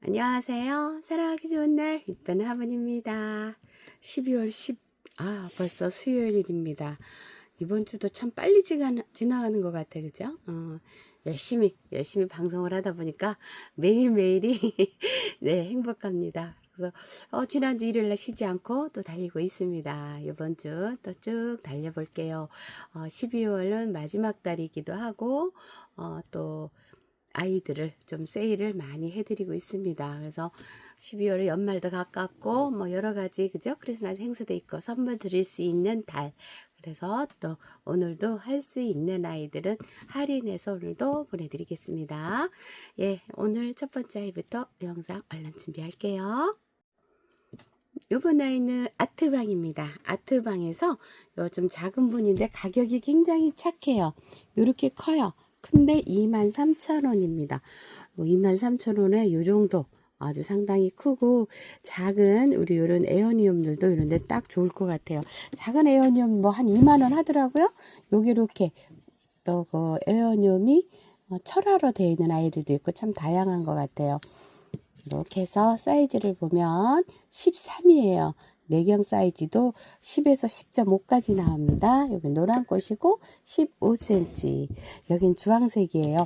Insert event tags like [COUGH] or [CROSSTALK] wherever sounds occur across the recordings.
안녕하세요. 사랑하기 좋은 날, 이쁜 화분입니다. 12월 10, 아, 벌써 수요일입니다. 이번 주도 참 빨리 지나가는 것 같아, 그죠? 어, 열심히, 열심히 방송을 하다 보니까 매일매일이, [LAUGHS] 네, 행복합니다. 그래서, 어, 지난주 일요일날 쉬지 않고 또 달리고 있습니다. 이번 주 또 쭉 달려볼게요. 어, 12월은 마지막 달이기도 하고, 어, 또, 아이들을 좀 세일을 많이 해드리고 있습니다. 그래서 12월에 연말도 가깝고 뭐 여러 가지 그죠? 크리스마스 행사도 있고 선물 드릴 수 있는 달. 그래서 또 오늘도 할 수 있는 아이들은 할인해서 오늘도 보내드리겠습니다. 예, 오늘 첫 번째 아이부터 영상 얼른 준비할게요. 요번 아이는 아트방입니다. 아트방에서 요 좀 작은 분인데 가격이 굉장히 착해요. 요렇게 커요. 근데 23,000원입니다. 23,000원에 요 정도 아주 상당히 크고 작은 우리 요런 에어니움들도 이런데 딱 좋을 것 같아요. 작은 에어니움 뭐 한 2만 원 하더라고요. 요게 이렇게 또 그 에어니움이 어, 철화로 되어 있는 아이들도 있고 참 다양한 것 같아요. 이렇게 해서 사이즈를 보면 13이에요. 내경 사이즈도 10에서 10.5까지 나옵니다. 여기 노란 꽃이고 15cm. 여긴 주황색이에요.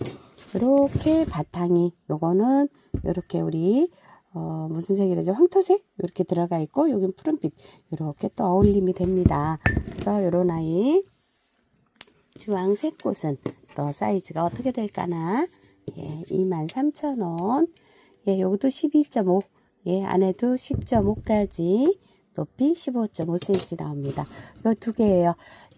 이렇게 바탕이 요거는 이렇게 우리 어, 무슨 색이라죠? 황토색 이렇게 들어가 있고 여긴 푸른빛 이렇게 또 어울림이 됩니다. 그래서 요런 아이 주황색 꽃은 또 사이즈가 어떻게 될까나? 예, 23,000원. 예, 요것도 12.5. 예, 안에도 10.5까지 높이 15.5cm 나옵니다. 요두 개예요.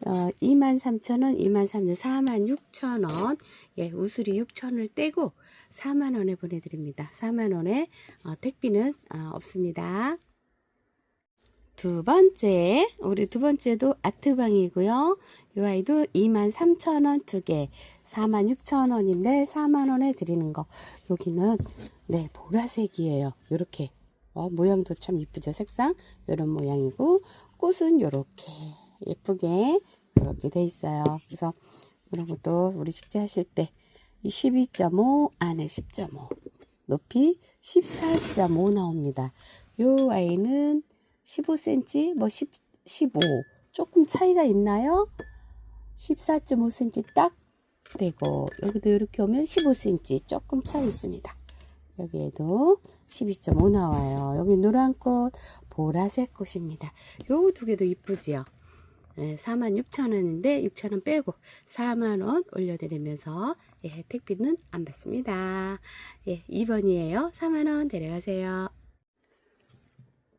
어, 23,000원, 23,000원, 46,000원. 예, 우수리 6,000원을 떼고 4만 원에 보내드립니다. 4만 원에 어, 택비는 어, 없습니다. 두 번째, 우리 두 번째도 아트방이고요. 이 아이도 23,000원 두 개, 46,000원인데 4만 원에 드리는 거. 여기는 네 보라색이에요. 요렇게 어, 모양도 참 이쁘죠 색상 이런 모양이고 꽃은 요렇게 예쁘게 이렇게 돼 있어요. 그래서 이런 것도 우리 식재하실 때이12.5 안에 10.5 높이 14.5 나옵니다. 요 아이는 15cm 뭐 10, 15 조금 차이가 있나요? 14.5cm 딱 되고 여기도 이렇게 오면 15cm 조금 차이 있습니다. 여기에도 12.5 나와요. 여기 노란 꽃, 보라색 꽃입니다. 요 두 개도 이쁘지요. 예, 46,000원인데 6,000원 빼고 4만원 올려드리면서 예, 택비는 안 받습니다. 예, 2번이에요. 4만원 데려가세요.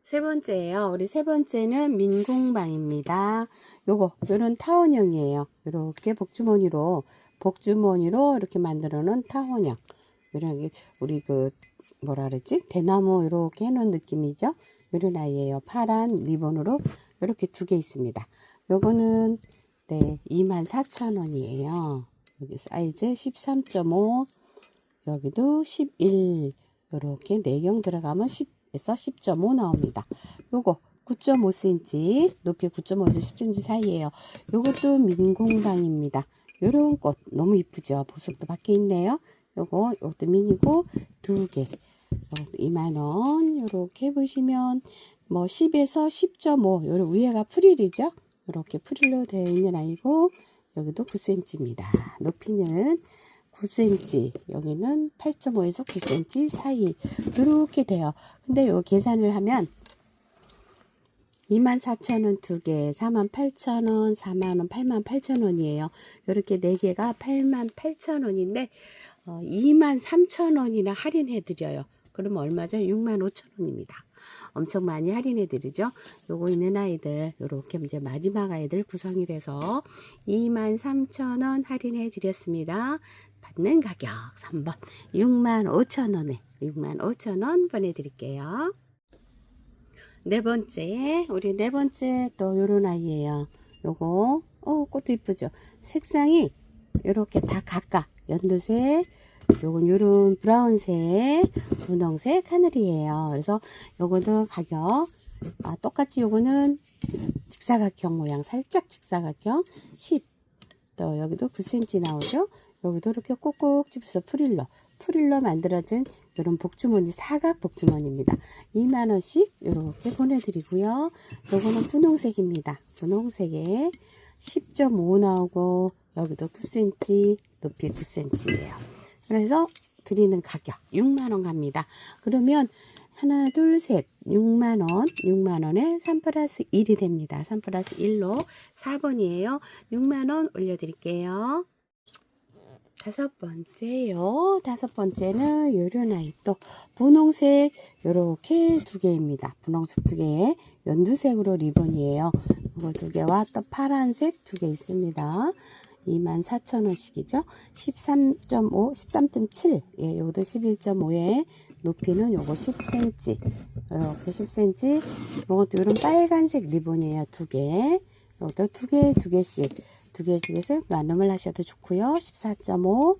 세 번째예요. 우리 세 번째는 민공방입니다. 요거 요런 타원형이에요. 요렇게 복주머니로 복주머니로 이렇게 만들어 놓은 타원형. 게 우리 그 뭐라 그랬지? 대나무 이렇게 해놓은 느낌이죠. 이런 아이예요. 파란 리본으로 이렇게 두 개 있습니다. 요거는 네 24,000원이에요. 여기 사이즈 13.5 여기도 11 요렇게 내경 들어가면 10에서 10.5 나옵니다. 요거 9.5cm 높이 9.5에서 10cm 사이에요. 요것도 민공방입니다. 요런 꽃 너무 이쁘죠. 보석도 밖에 있네요. 요거 요것도 미니고 두 개. 2만원 요렇게 보시면 뭐 10에서 10.5 요런 위에가 프릴이죠. 요렇게 프릴로 되어 있는 아이고 여기도 9cm입니다. 높이는 9cm 여기는 8.5에서 9cm 사이 이렇게 돼요. 근데 요 계산을 하면 24,000원 두 개, 48,000원, 4만원, 88,000원이에요. 이렇게 네 개가 88,000원인데 어, 23,000원이나 할인해 드려요. 그러면 얼마죠? 65,000원입니다. 엄청 많이 할인해 드리죠. 요거 있는 아이들 요렇게 이제 마지막 아이들 구성이 돼서 23,000원 할인해 드렸습니다. 받는 가격 3번 65,000원에 65,000원 보내 드릴게요. 네 번째, 우리 네 번째 또 요런 아이예요. 요거, 어, 꽃도 이쁘죠? 색상이 요렇게 다 각각 연두색, 요건 요런 브라운색, 분홍색, 하늘이에요. 그래서 요거도 가격, 아, 똑같이 요거는 직사각형 모양, 살짝 직사각형 10. 또 여기도 9cm 나오죠? 여기도 이렇게 꼭꼭 집어서 프릴러. 프릴로 만들어진 이런 복주머니 사각 복주머니입니다. 2만 원씩 이렇게 보내드리고요. 요거는 분홍색입니다. 분홍색에 10.5 나오고 여기도 9cm 높이 9cm예요. 그래서 드리는 가격 6만 원 갑니다. 그러면 하나 둘 셋 6만 원 6만 원에 3 플러스 1이 됩니다. 3 플러스 1로 4번이에요. 6만 원 올려드릴게요. 다섯 번째요. 다섯 번째는 요런 아이 또 분홍색 요렇게 두 개입니다. 분홍색 두 개에 연두색으로 리본이에요. 이거 두 개와 또 파란색 두 개 있습니다. 24,000원씩이죠. 13.5, 13.7. 예, 요것도 11.5에 높이는 요거 10cm. 이렇게 10cm. 요것도 요런 빨간색 리본이에요. 두 개. 요것도 두 개, 두 개씩. 두 개씩에서 나눔을 하셔도 좋고요. 14.5.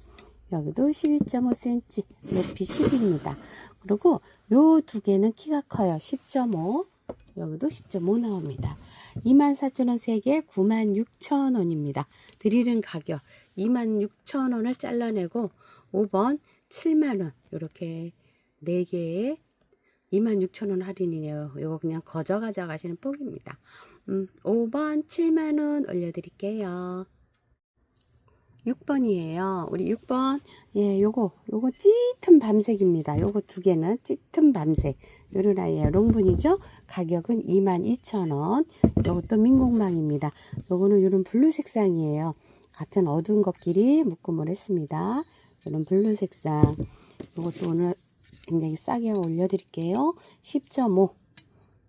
여기도 12.5cm. 높이 10입니다. 그리고 요 두 개는 키가 커요. 10.5. 여기도 10.5 나옵니다. 24,000원 3개 96,000원입니다. 드리는 가격 26,000원을 잘라내고 5번 7만원 이렇게 4개에 26,000원 할인이네요. 이거 그냥 거저 가져가시는 폭입니다. 음, 5번 7만원 올려드릴게요. 6번이에요. 우리 6번, 예, 요거, 요거 짙은 밤색입니다. 요거 두 개는 짙은 밤색. 요런 아이예요. 롱분이죠? 가격은 22,000원. 요것도 민공망입니다. 요거는 요런 블루 색상이에요. 같은 어두운 것끼리 묶음을 했습니다. 요런 블루 색상. 요것도 오늘 굉장히 싸게 올려드릴게요. 10.5.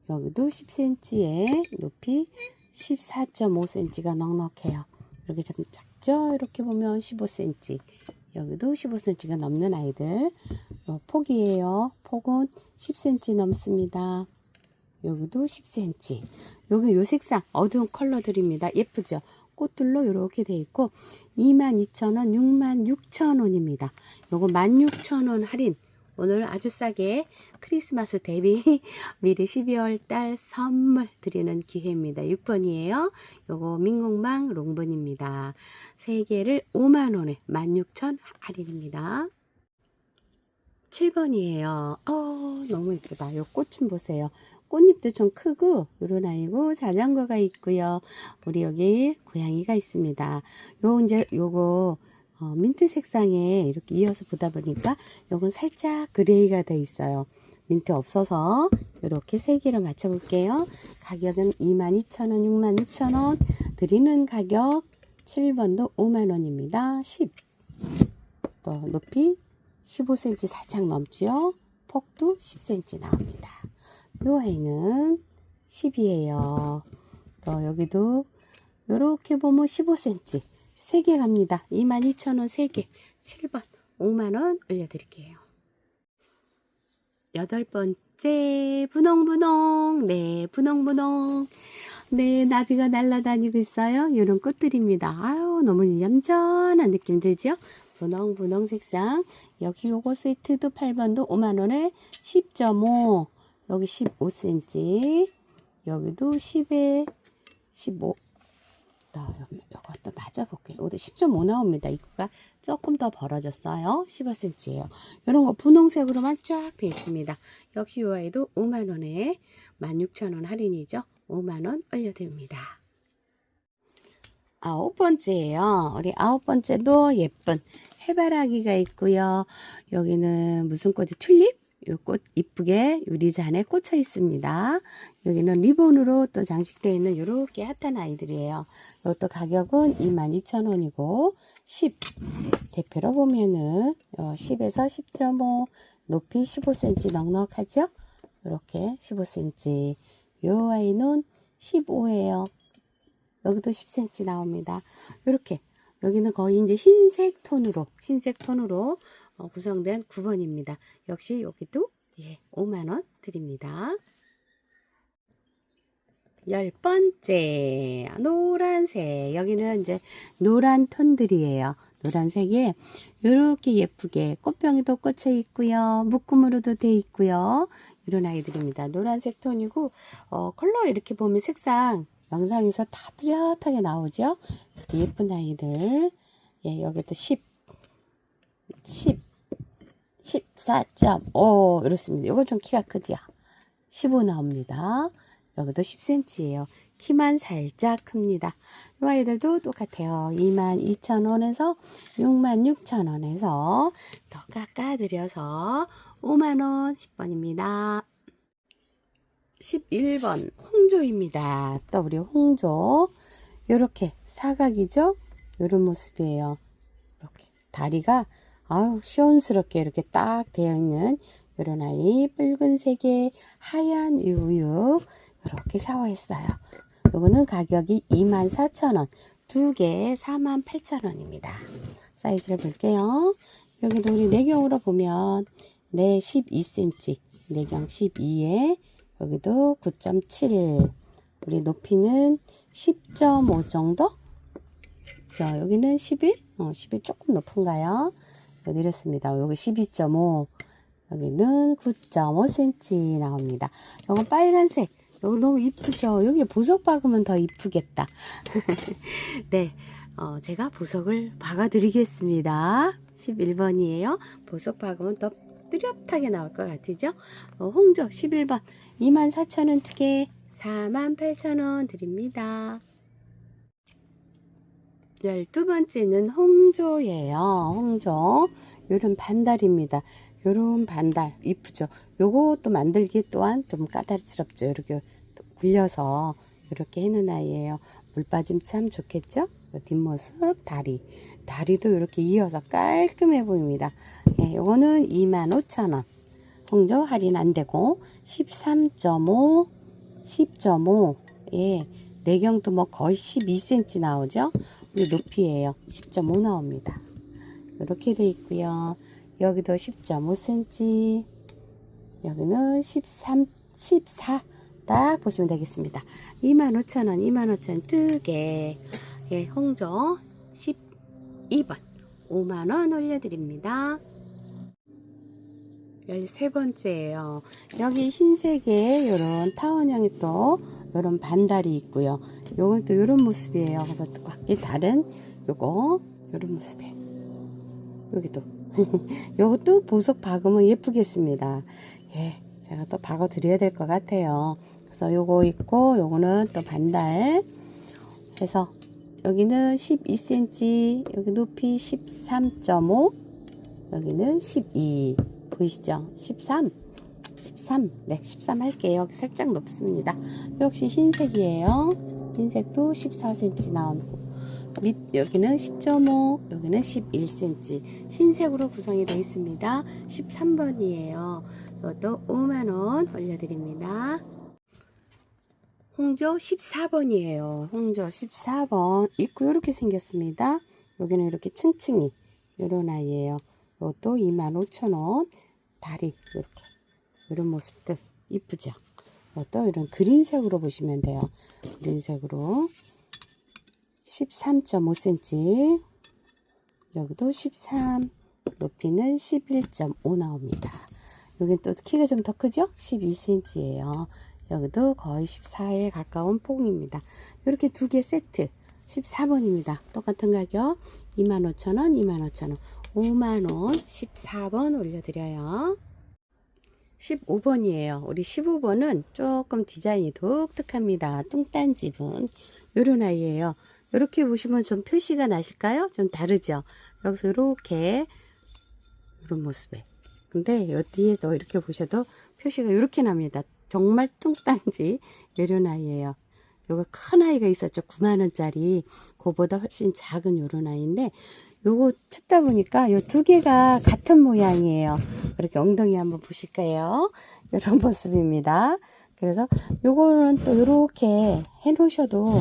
여기도 10cm에 높이 14.5cm가 넉넉해요. 이렇게 좀 작죠? 이렇게 보면 15cm. 여기도 15cm가 넘는 아이들. 요 폭이에요. 폭은 10cm 넘습니다. 여기도 10cm. 여기 요 색상 어두운 컬러들입니다. 예쁘죠? 꽃들로 이렇게 돼 있고 22,000원, 66,000원입니다. 요거 16,000원 할인. 오늘 아주 싸게 크리스마스 대비 [LAUGHS] 미리 12월 달 선물 드리는 기회입니다. 6번이에요. 요거 민공망 롱번입니다. 3개를 5만원에 16,000 할인입니다. 7번이에요. 어, 너무 이쁘다. 요 꽃 좀 보세요. 꽃잎도 좀 크고 요런 아이고 자전거가 있고요. 우리 여기 고양이가 있습니다. 요 이제 요거 어, 민트 색상에 이렇게 이어서 보다 보니까 요건 살짝 그레이가 돼 있어요. 민트 없어서 이렇게 세 개를 맞춰 볼게요. 가격은 22,000원, 66,000원. 드리는 가격 7번도 5만원입니다. 10. 또 높이 15cm 살짝 넘지요. 폭도 10cm 나옵니다. 요 아이는 10이에요. 또 여기도 이렇게 보면 15cm. 3개 갑니다. 22,000원 3개. 7번 5만원 올려드릴게요. 여덟 번째 분홍분홍. 네 분홍분홍. 네 나비가 날아다니고 있어요. 이런 꽃들입니다. 아유 너무 얌전한 느낌 들죠? 분홍분홍 색상. 여기 요거 세트도 8번도 5만원에 10.5 여기 15cm 여기도 10에 15 또 여기 요것도 맞아볼게요. 이것도 10.5 나옵니다. 이거가 조금 더 벌어졌어요. 15cm예요. 이런 거 분홍색으로만 쫙 돼 있습니다. 역시 이 아이도 5만 원에 16,000원 할인이죠. 5만 원 올려드립니다. 아홉 번째예요. 우리 아홉 번째도 예쁜 해바라기가 있고요. 여기는 무슨 꽃이 튤립? 이꽃 이쁘게 유리잔에 꽂혀 있습니다. 여기는 리본으로 또 장식되어 있는 이렇게 핫한 아이들이에요. 이것도 가격은 22,000원이고 10 대표로 보면은 10에서 10.5 높이 15cm 넉넉하죠? 이렇게 15cm 이 아이는 15예요. 여기도 10cm 나옵니다. 이렇게 여기는 거의 이제 흰색 톤으로 흰색 톤으로 어, 구성된 9번입니다. 역시 여기도 예, 5만원 드립니다. 열 번째 노란색 여기는 이제 노란 톤들이에요. 노란색에 이렇게 예쁘게 꽃병이도 꽂혀 있고요. 묶음으로도 돼 있고요. 이런 아이들입니다. 노란색 톤이고 어, 컬러 이렇게 보면 색상 영상에서 다 뚜렷하게 나오죠. 예쁜 아이들 예, 여기도 10 10 14.5 이렇습니다. 이거 좀 키가 크죠? 15 나옵니다. 여기도 10cm예요. 키만 살짝 큽니다. 이 아이들도 똑같아요. 22,000원에서 66,000원에서 더 깎아드려서 5만원 10번입니다. 11번 홍조입니다. 또 우리 홍조 요렇게 사각이죠? 요런 모습이에요. 이렇게 다리가 아우 시원스럽게 이렇게 딱 되어 있는 요런 아이 붉은색의 하얀 우유 이렇게 샤워했어요. 요거는 가격이 24,000원 두 개에 48,000원입니다. 사이즈를 볼게요. 여기도 우리 내경으로 보면 네 12cm 내경 12에 여기도 9.7 우리 높이는 10.5 정도 자 여기는 11 어, 11 조금 높은가요 이렇습니다. 여기 12.5 여기는 9.5cm 나옵니다. 이건 빨간색. 여기 너무 이쁘죠? 여기 보석 박으면 더 이쁘겠다. [LAUGHS] 네 어, 제가 보석을 박아 드리겠습니다. 11번이에요. 보석 박으면 더 뚜렷하게 나올 것 같으죠? 어, 홍조 11번. 24,000원 두개 48,000원 드립니다. 열두 번째는 홍조예요. 홍조. 요런 반달입니다. 요런 반달 이쁘죠. 요것도 만들기 또한 좀 까다롭죠. 이렇게 굴려서 이렇게 해놓은 아이예요. 물 빠짐 참 좋겠죠? 뒷모습 다리 다리도 이렇게 이어서 깔끔해 보입니다. 예, 요거는 25,000원. 홍조 할인 안 되고 13.5 10.5 예, 내경도 뭐 거의 12cm 나오죠 우리 높이에요. 10.5 나옵니다. 이렇게 돼 있고요. 여기도 10.5cm 여기는 13 14 딱 보시면 되겠습니다. 25,000원 25,000원 두개. 예, 홍조 12번. 5만원 올려드립니다. 13번째예요. 여기 흰색에 이런 타원형이 또 이런 반달이 있고요. 요건 또 이런 모습이에요. 그래서 또 각기 다른 요거 이런 모습이에요. 여기도 [LAUGHS] 요것도 보석 박으면 예쁘겠습니다. 예, 제가 또 박아 드려야 될 것 같아요. 그래서 요거 있고 요거는 또 반달 해서 여기는 12cm 여기 높이 13.5 여기는 12 보이시죠? 13 13 네, 13 할게요. 살짝 높습니다. 역시 흰색이에요. 흰색도 14cm 나오고 밑 여기는 10.5 여기는 11cm 흰색으로 구성이 되어 있습니다. 13번이에요. 이것도 5만원 올려드립니다. 홍조 14번이에요. 홍조 14번 입구 이렇게 생겼습니다. 여기는 이렇게 층층이 이런 아이예요. 이것도 25,000원 다리 이렇게 이런 모습들 이쁘죠? 이것도 이런 그린색으로 보시면 돼요. 그린색으로 13.5cm 여기도 13 높이는 11.5 나옵니다. 여긴 또 키가 좀 더 크죠? 12cm예요. 여기도 거의 14에 가까운 폭입니다. 이렇게 두 개 세트 14번입니다. 똑같은 가격 25,000원 25,000원 5만원 14번 올려드려요. 15번이에요. 우리 15번은 조금 디자인이 독특합니다. 뚱딴집은 요런 아이예요. 이렇게 보시면 좀 표시가 나실까요? 좀 다르죠? 여기서 이렇게 이런 모습에 근데 여 뒤에도 이렇게 보셔도 표시가 이렇게 납니다. 정말 뚱딴지 요런 아이예요. 요거 큰 아이가 있었죠. 9만원짜리. 그보다 훨씬 작은 요런 아이인데 요거 찾다 보니까 요 두 개가 같은 모양이에요. 이렇게 엉덩이 한번 보실까요? [LAUGHS] 이런 모습입니다. 그래서 요거는 또 이렇게 해 놓으셔도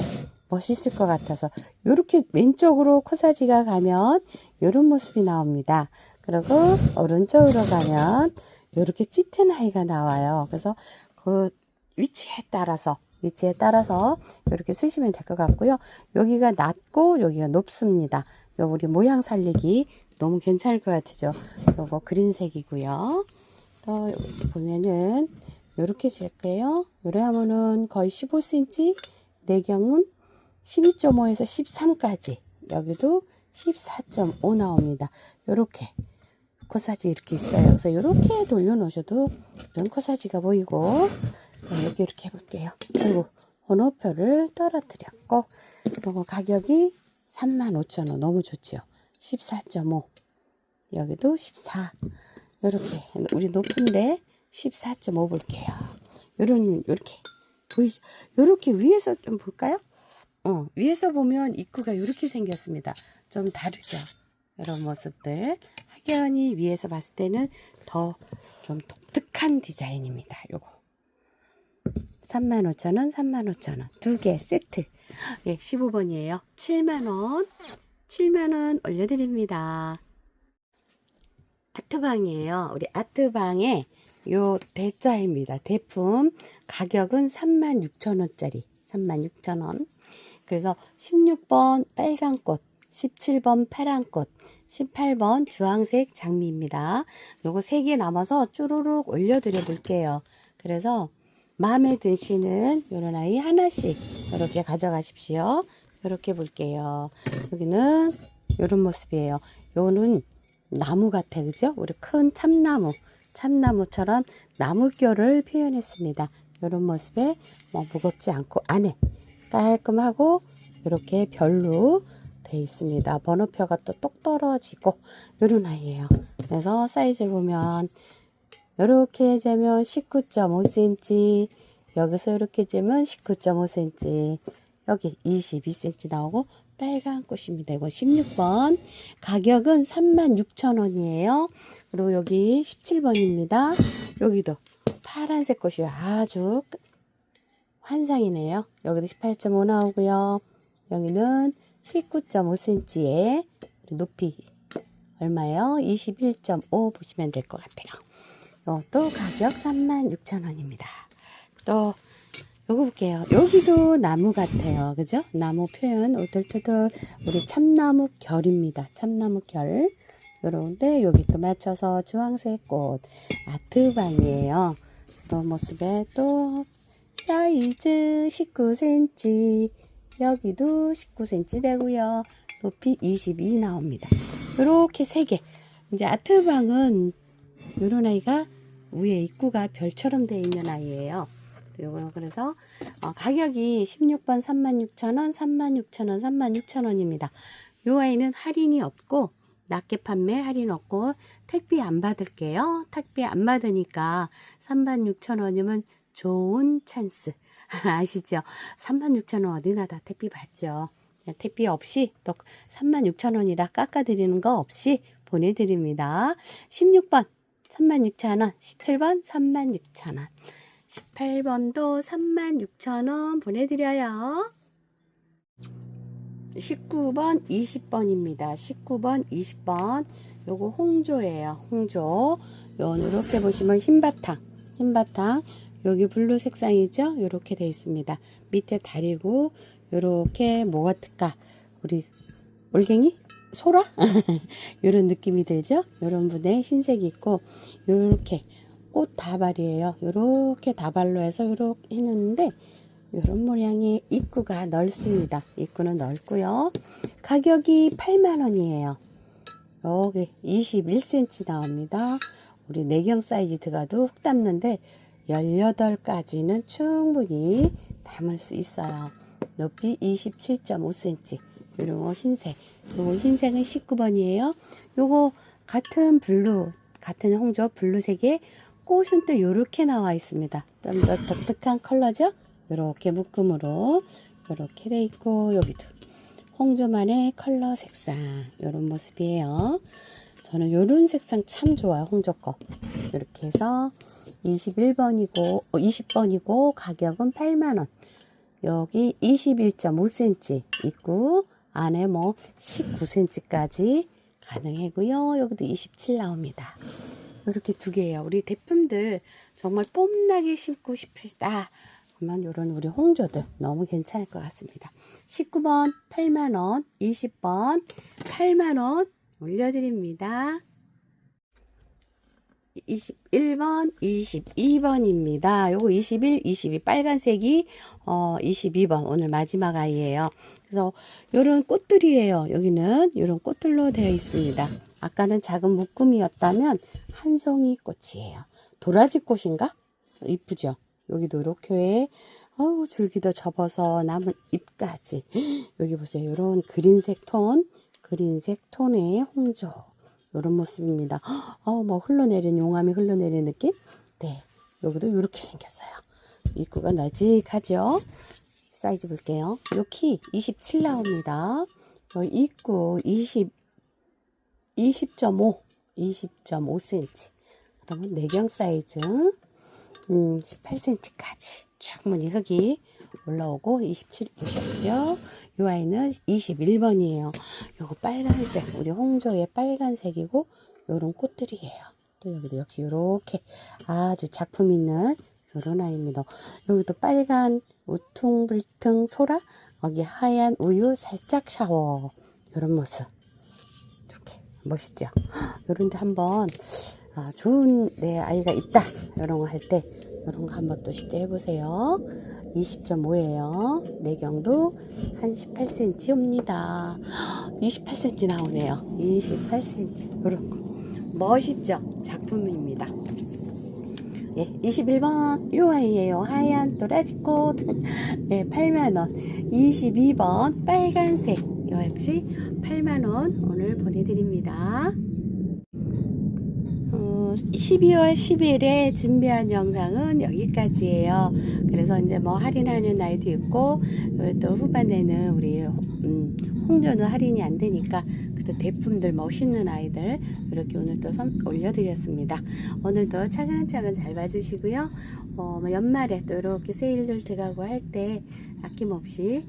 멋있을 것 같아서 이렇게 왼쪽으로 코사지가 가면 이런 모습이 나옵니다. 그리고 오른쪽으로 가면 이렇게 짙은 아이가 나와요. 그래서 그 위치에 따라서 위치에 따라서 이렇게 쓰시면 될 것 같고요. 여기가 낮고 여기가 높습니다. 요 우리 모양 살리기 너무 괜찮을 것 같으죠. 요거 그린색이고요. 또 보면은 요렇게 잴게요. 요래 하면은 거의 15cm, 내경은 12.5에서 13까지 여기도 14.5 나옵니다. 요렇게 코사지 이렇게 있어요. 그래서 이렇게 돌려놓으셔도 이런 코사지가 보이고 네, 여기 이렇게 해볼게요. 그리고 번호표를 떨어뜨렸고 그리고 가격이 35,000원 너무 좋죠. 14.5 여기도 14 이렇게 우리 높은데 14.5 볼게요. 요런 요렇게 보이죠? 요렇게 위에서 좀 볼까요? 어, 위에서 보면 입구가 이렇게 생겼습니다. 좀 다르죠? 이런 모습들. 확연히 위에서 봤을 때는 더 좀 독특한 디자인입니다. 요거. 35,000원, 35,000원. 두 개 세트. 예, 15번이에요. 7만원. 7만원 올려드립니다. 아트방이에요. 우리 아트방에 요 대자입니다. 대품 가격은 36,000원짜리. 36,000원. 그래서 16번 빨간 꽃, 17번 파란 꽃, 18번 주황색 장미입니다. 요거 3개 남아서 쭈루룩 올려드려 볼게요. 그래서 마음에 드시는 요런 아이 하나씩 이렇게 가져가십시오. 이렇게 볼게요. 여기는 요런 모습이에요. 요는 나무 같아, 그죠? 우리 큰 참나무, 참나무처럼 나무결을 표현했습니다. 요런 모습에 뭐 무겁지 않고 안에 깔끔하고 이렇게 별로 돼 있습니다. 번호표가 또 똑 떨어지고 요런 아이예요. 그래서 사이즈 보면 이렇게 재면 19.5cm 여기서 이렇게 재면 19.5cm 여기 22cm 나오고 빨간 꽃입니다. 이거 16번 가격은 36,000원이에요. 그리고 여기 17번입니다. 여기도 파란색 꽃이 아주 환상이네요. 여기도 18.5 나오고요. 여기는 19.5cm의 높이 얼마예요? 21.5 보시면 될 것 같아요. 이것도 가격 36,000원입니다. 또 요거 볼게요. 여기도 나무 같아요. 그죠? 나무 표현 오돌토돌 우리 참나무 결입니다. 참나무 결. 요런데 여기 또 맞춰서 주황색 꽃 아트방이에요. 그런 모습에 또 사이즈 19cm 여기도 19cm 되고요. 높이 22 나옵니다. 이렇게 세 개. 이제 아트방은 요런 아이가 위에 입구가 별처럼 되어 있는 아이예요. 요거 그래서 어, 가격이 16번 36,000원, 36,000원, 36,000원입니다. 요 아이는 할인이 없고 낮게 판매 할인 없고 택배 안 받을게요. 택배 안 받으니까 36,000원이면 좋은 찬스. [LAUGHS] 아시죠? 36,000원 어디나 다 택배 받죠. 택배 없이 또 36,000원이라 깎아드리는 거 없이 보내드립니다. 16번 36,000원, 17번 36,000원, 18번도 36,000원 보내드려요. 19번, 20번입니다. 19번, 20번. 요거 홍조예요. 홍조. 요 이렇게 보시면 흰바탕, 흰바탕. 여기 블루 색상이죠? 요렇게 되어 있습니다. 밑에 다리고 요렇게 뭐가 특가 우리 올갱이? 소라? [LAUGHS] 요런 느낌이 들죠? 요런 분의 흰색이 있고 요렇게 꽃 다발이에요. 요렇게 다발로 해서 요렇게 해놓는데 요런 모양의 입구가 넓습니다. 입구는 넓고요. 가격이 8만원이에요. 여기 21cm 나옵니다. 우리 내경 사이즈 들어가도 훅 담는데 18가지는 충분히 담을 수 있어요. 높이 27.5cm. 요런 흰색. 요거 흰색은 19번이에요. 요거 같은 블루, 같은 홍조 블루색에 꽃은 또 요렇게 나와 있습니다. 좀 더 독특한 컬러죠? 요렇게 묶음으로 요렇게 돼 있고 여기도 홍조만의 컬러 색상 요런 모습이에요. 저는 요런 색상 참 좋아요. 홍조 거. 이렇게 해서 21번이고 20번이고 가격은 8만원. 여기 21.5cm 있고 안에 뭐 19cm까지 가능하고요. 여기도 27 나옵니다. 이렇게 두 개예요. 우리 대품들 정말 뽐나게 심고 싶으시다. 그러면 이런 우리 홍조들 너무 괜찮을 것 같습니다. 19번 8만원, 20번 8만원 올려드립니다. 21번, 22번입니다. 요거 21, 22 빨간색이 어 22번 오늘 마지막 아이예요. 그래서 요런 꽃들이에요. 여기는 요런 꽃들로 되어 있습니다. 아까는 작은 묶음이었다면 한 송이 꽃이에요. 도라지 꽃인가? 이쁘죠? 여기도 이렇게 어우 줄기도 접어서 남은 잎까지 여기 보세요. 이런 그린색 톤, 그린색 톤의 홍조 이런 모습입니다. 어우 뭐 흘러내린 용암이 흘러내린 느낌? 네, 여기도 이렇게 생겼어요. 입구가 널찍하죠? 사이즈 볼게요. 요 키 27 나옵니다. 요 입구 20 20.5 20.5cm 그러면 내경 사이즈 음, 18cm까지 충분히 흙이 올라오고 27 보셨죠? 이 아이는 21번이에요. 요거 빨간색 우리 홍조의 빨간색이고 요런 꽃들이에요. 또 여기도 역시 요렇게 아주 작품 있는 요런 아이입니다. 여기도 빨간 우퉁불퉁 소라 여기 하얀 우유 살짝 샤워 요런 모습 이렇게 멋있죠. 요런데 한번 아, 좋은 내 아이가 있다 이런 거 할때 이런 거 한번 또 시도해 네 보세요. 20.5예요. 내경도 한 18cm 옵니다. 28cm 나오네요. 28cm 이런 거 멋있죠? 작품입니다. 예, 21번 요 아이예요. 하얀 도라지꽃 예, 8만원 22번 빨간색 요 역시 8만원 오늘 보내드립니다. 어, 12월 10일에 준비한 영상은 여기까지예요. 그래서 이제 뭐 할인하는 아이도 있고 어, 또 후반에는 우리 음, 홍조는 할인이 안 되니까 또 대품들 멋있는 아이들 이렇게 오늘 또 선, 올려드렸습니다. 오늘도 차근차근 잘 봐주시고요. 어, 뭐 연말에 또 이렇게 세일들 들어가고 할 때 아낌없이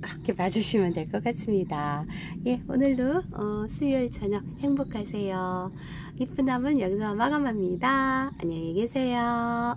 그렇게 봐주시면 될 것 같습니다. 예, 오늘도 어, 수요일 저녁 행복하세요. 이쁜 남은 여기서 마감합니다. 안녕히 계세요.